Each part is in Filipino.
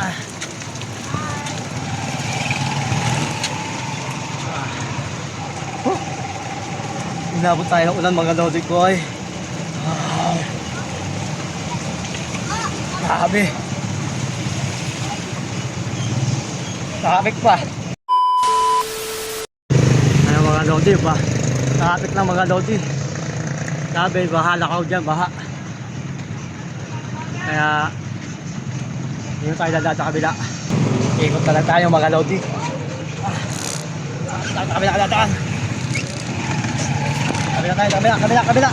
Ah. Oh. Inabot tayo ng ulan mga lodi ko ay. Ah. Grabe. Traffic pa. Ano mga lodi ba? Traffic lang mga lodi. Sabi, bahala ka dyan, baha. Kaya, hindi tayo dadaan sa kabila. Ikot na lang tayo mga lodi. Ah, sa kabila, kabila, daan. Kabila tayo, kabila, kabila, kabila.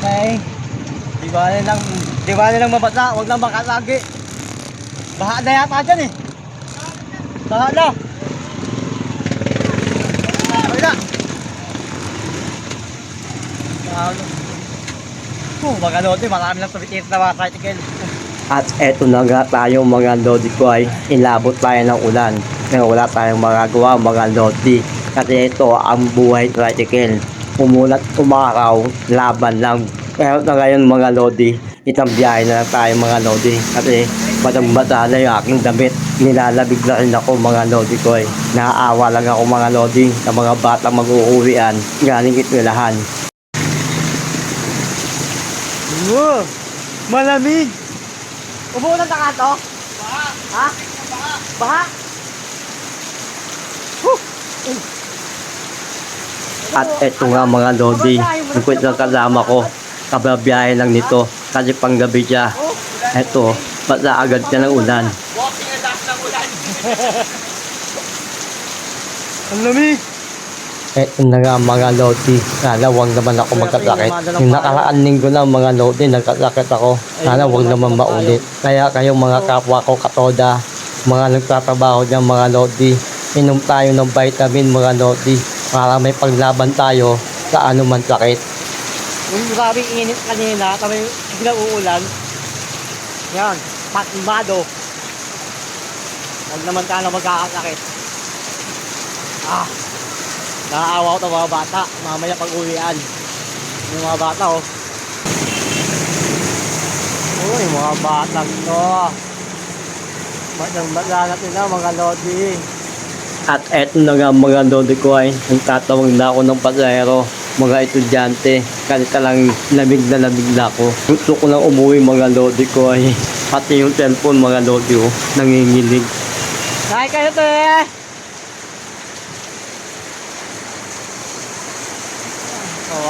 Okay. Di ba lang, di ba lang mabasa, huwag lang baka lagi. Baha na yata dyan eh. Baha na. Kabila. Baha na. Oh, mga lodi, marami lang tumitis na mga tricycle. At eto na nga tayo mga lodi ko ay inabot tayo ng ulan. Pero wala tayong magagawa mga lodi. Kasi ito ang buhay tricycle. Umulat umaraw, laban lang. Pero na ngayon mga lodi, itang na lang tayo mga lodi. Kasi batang bata na yung aking damit. Nilalabig na rin ako mga lodi ko ay. Naaawa lang ako mga lodi sa mga batang mag-uuwian. Galing itwilahan. Wow! Malamig! Umuulan na ka to? Baha! Ha? Baha! Baha? At eto nga mga lodi, yung kwento ng kasama ko, kababiyahe lang nito kasi panggabi siya. Eto, basta agad siya ng ulan. Ang lamig! Na nga mga lodi, sana wag naman ako magkasakit. Yung nakaraan linggo na mga lodi, nagkasakit ako. Sana wag naman maulit. Kaya kayong mga kapwa ko katoda, mga nagtatrabaho dyan mga lodi, inom tayo ng vitamin mga lodi para may paglaban tayo sa anuman sakit. Yung grabing init kanina, kami biglang uulan. Yan, patimado. Huwag naman tayo magkakasakit. Ah, nakaawa ko ng mga bata. Mamaya pag uwian. Yung mga bata, oh. Uy, mga bata to. Batang bata natin na, mga lodi. At eto na nga mga lodi ko ay nagtatawag na ako ng pasahero, mga estudyante. Kasi talang lamig na lamig na ako. Gusto ko lang umuwi mga lodi ko ay pati yung cellphone mga lodi ko nangingilig. Hi kayo, te! Oh,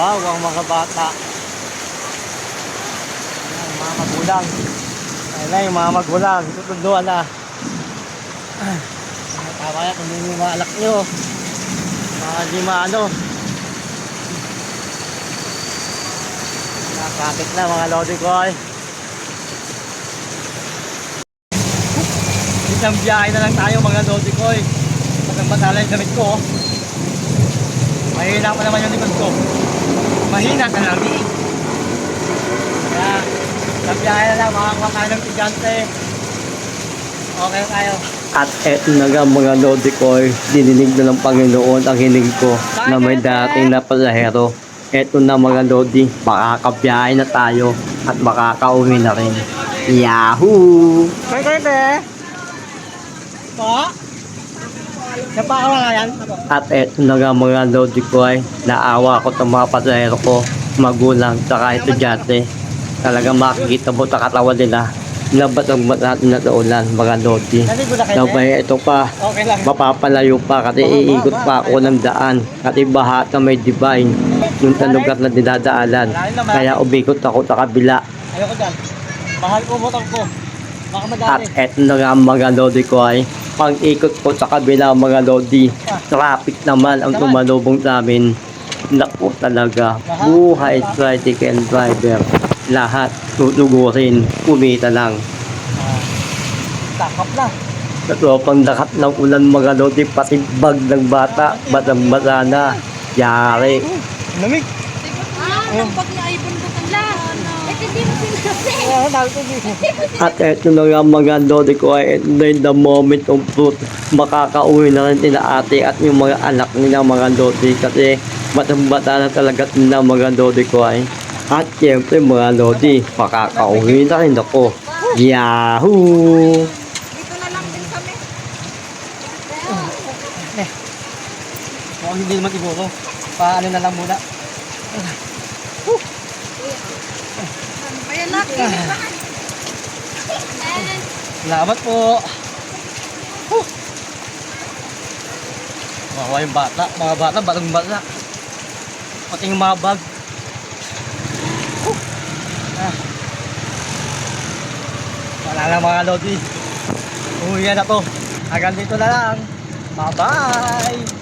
wow, ang mga bata. Ayan, mga magulang. Ayun na yung mga magulang. Tutunduan na. Tama yan, kung yung mga alak nyo. Mga di maano. Nakakit na mga lodi ko ay. Isang biyahe na lang tayo mga lodi ko ay. Pag matala yung damit ko. oh. Mahina pa naman yung likod ko. Mahina ka lang eh. Kaya, biyahe na lang makakuha tayo ng tigante. Okay tayo. At eto na nga mga lodi ko ay dininig na ng Panginoon ang hiling ko na may dating na pasahero. Eto na mga lodi, makakabiyahe na tayo at makakauwi na rin. Yahoo! Kaya kayo te. Pa? At eto na nga mga lodi ko ay naawa ko sa mga pasahero ko, magulang, saka estudyante. Talagang makikita mo sa katawan nila. Labat ang natin na ulan, mga lodi. Sabay ito pa, mapapalayo pa kasi iikot pa ako ng daan kasi baha na may divine yung sa lugar na dinadaanan. Kaya umikot ako sa kabila. Ayoko dyan. Mahal ko motor ko. At eto na nga mga lodi ko ay pang ikot ko sa kabila mga lodi. Traffic naman ang tumalubong sa amin. Naku talaga. Buhay tricycle driver. Lahat tutugurin. Kumita lang. Takap na. Sa tropang dakat ng ulan mga lodi pati bag ng bata. Batang bata na. Yari. Lamig. Ah, At eto na nga mga lodi ko ay in the moment of truth makakauwi na rin nila ate at yung mga anak nila mga lodi kasi batang-bata na talaga nila mga lodi ko ay at syempre mga lodi makakauwi na rin ako Yahoo! Dito na lang din kami. Mukhang hindi naman siguro. Paano na lang muna. Na, na. Salamat po. Huh. Mawa yung bata. Mga bata, batang bata. Pati yung mga bag. Huh. Ah. Wala na mga lodi. Uwi na to. Hanggang dito na lang. Bye-bye.